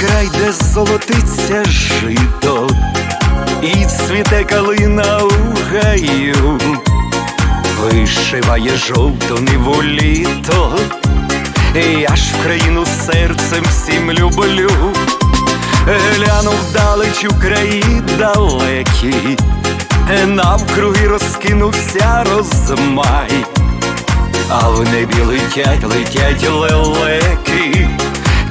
край, де золотиться жито, і цвіте калина у гаю, вишиває жовту ниву літо, я ж в країну серцем всім люблю. Гляну вдалеч у краї далекі, навкруги розкинувся розмай, а в небі летять, летять лелеки,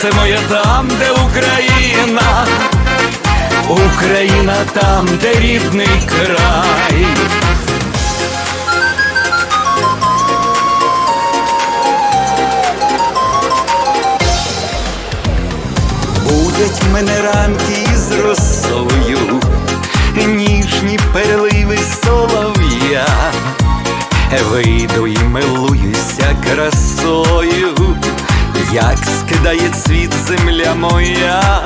серце моє там, де Україна, Україна там, де рідний край. Будять мене ранки із росою, ніжні переливи солов'я, вийду і милуюся красою, як скидає цвіт земля моя,